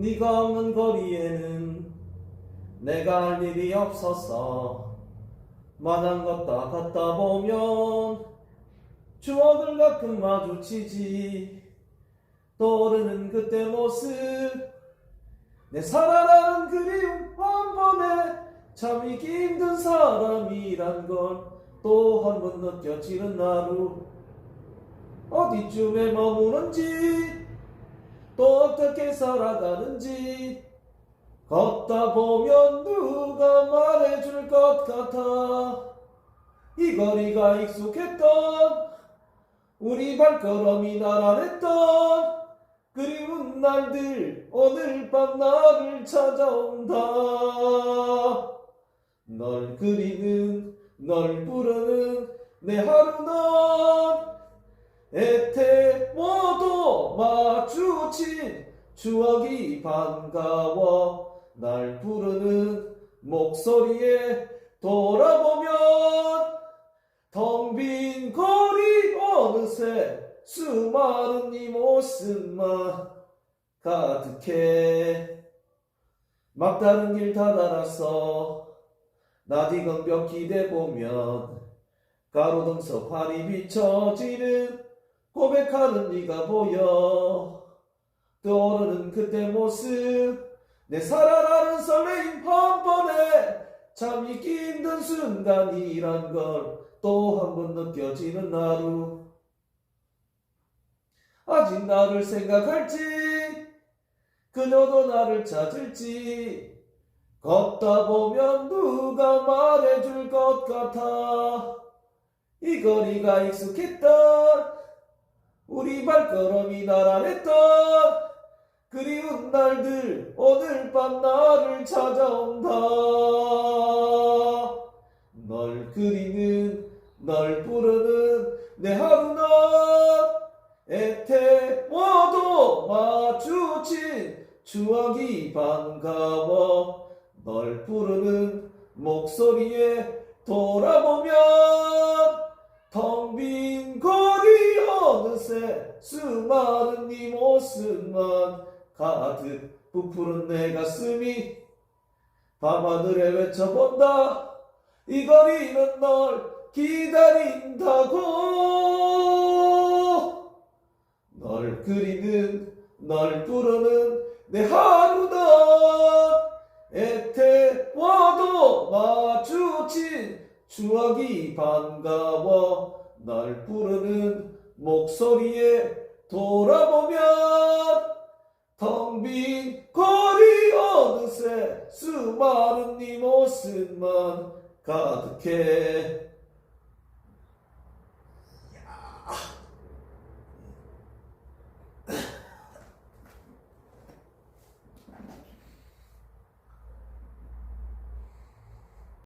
네가 없는 거리에는 내가 할 일이 없었어 마냥 걷다 걷다 보면 추억을 가끔 마주치지. 떠오르는 그때 모습 내 살아나는 그리움 한 번에 참 잊기 힘든 사람이란 걸 또 한 번 느껴지는 하루. 어디쯤에 머무는지 또 어떻게 살아가는지 걷다 보면 누가 말해줄 것 같아. 이 거리가 익숙했던 우리 발걸음이 나란했던 그리운 날들 오늘 밤 나를 찾아온다. 널 그리는 널 부르는 내 하루는 애태 모두 마주친 추억이 반가워. 날 부르는 목소리에 돌아보면 텅 빈 거리 어느새 수많은 이 모습만 가득해. 막다른 길다 달았어 낯익은 벽 기대 보면 가로등석 환히 비춰지는 고백하는 네가 보여. 떠오르는 그때 모습 내 살아나는 설레임 한 번에 참 잊기 힘든 순간이란 걸 또 한 번 느껴지는 하루. 아직 나를 생각할지 그녀도 나를 찾을지 걷다 보면 누가 말해줄 것 같아. 이 거리가 익숙했던 우리 발걸음이 나란했던 그리운 날들 오늘 밤 나를 찾아온다. 널 그리는 널 부르는 내 하루는 애태 모두 마주친 추억이 반가워. 널 부르는 목소리에 돌아보면 텅빈 거리 어느새 수많은 네 모습만 가득 부푸른 내 가슴이 밤하늘에 외쳐본다. 이 거리는 널 기다린다고. 널 그리는 널 부르는 내 하루는 애태 와도 마주친 추억이 반가워. 날 부르는 목소리에 돌아보면 텅 빈 거리 어느새 수많은 네 모습만 가득해